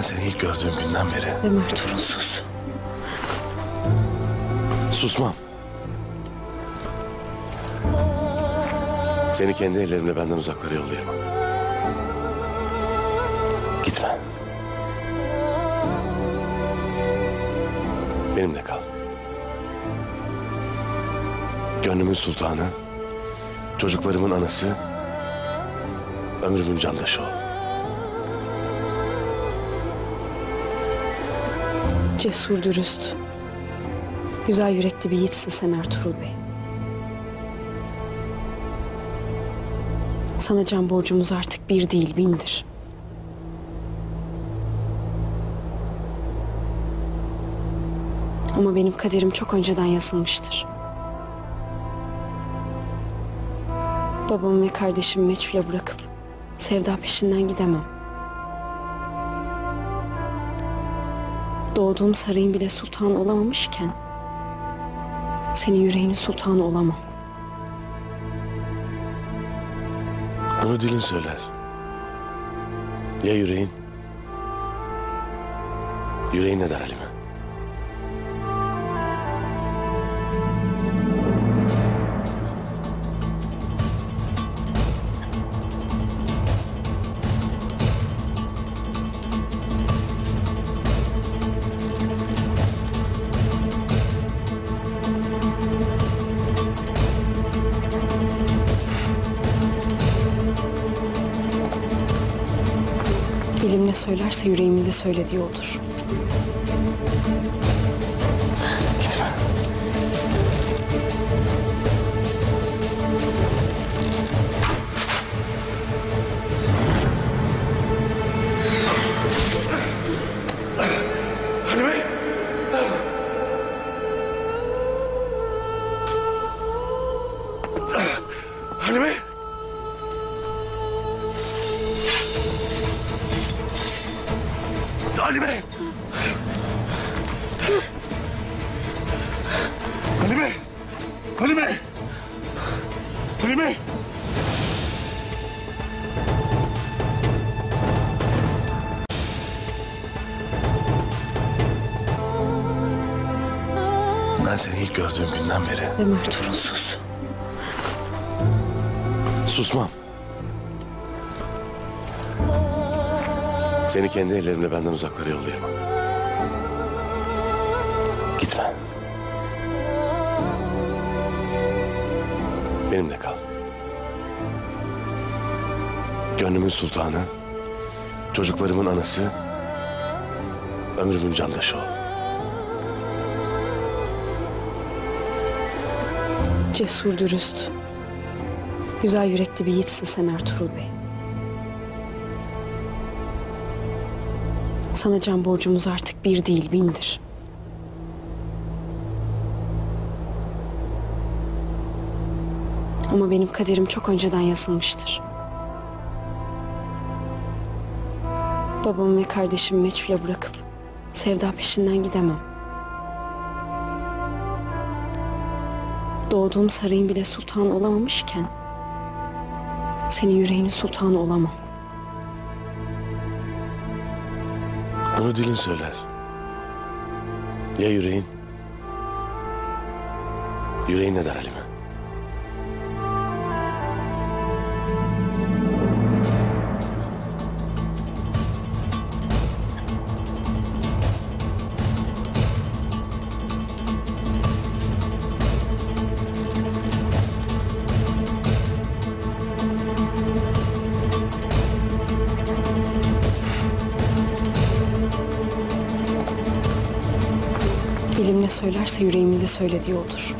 Ben seni ilk gördüğüm günden beri Ömer Turul sus. susmam. Seni kendi ellerimle benden uzaklara yollayamam. Gitme. Benimle kal. Gönlümün sultanı, çocuklarımın anası, ömrümün candaşı ol. Cesur, dürüst. Güzel yürekli bir yiğitsin sen Ertuğrul Bey. Sana can borcumuz artık bir değil bindir. Ama benim kaderim çok önceden yazılmıştır. Babamı ve kardeşimi meçhule bırakıp sevda peşinden gidemem. Doğduğum sarayın bile sultanı olamamışken senin yüreğinin sultanı olamam. Bunu dilin söyler. Ya yüreğin? Yüreğin ne der Halime? Dilim ne söylerse yüreğimin de söylediği olur. Gitme. Halime! Halime! Ben seni ilk gördüğüm günden beri Ömer Turul sus. susmam. Seni kendi ellerimle benden uzaklara yollayamam. Gitme. Benimle kal. Gönlümün sultanı, çocuklarımın anası, ömrümün candaşı ol. Cesur, dürüst. Güzel yürekli bir yiğitsin sen Ertuğrul Bey. Sana can borcumuz artık bir değil bindir. Ama benim kaderim çok önceden yazılmıştır. Babamı ve kardeşimi meçhule bırakıp sevda peşinden gidemem. Doğduğum sarayın bile sultanı olamamışken senin yüreğinin sultanı olamam. Bunu dilin söyler. Ya yüreğin? Yüreğin ne der Halime? Dilim ne söylerse yüreğimin de söylediği olur.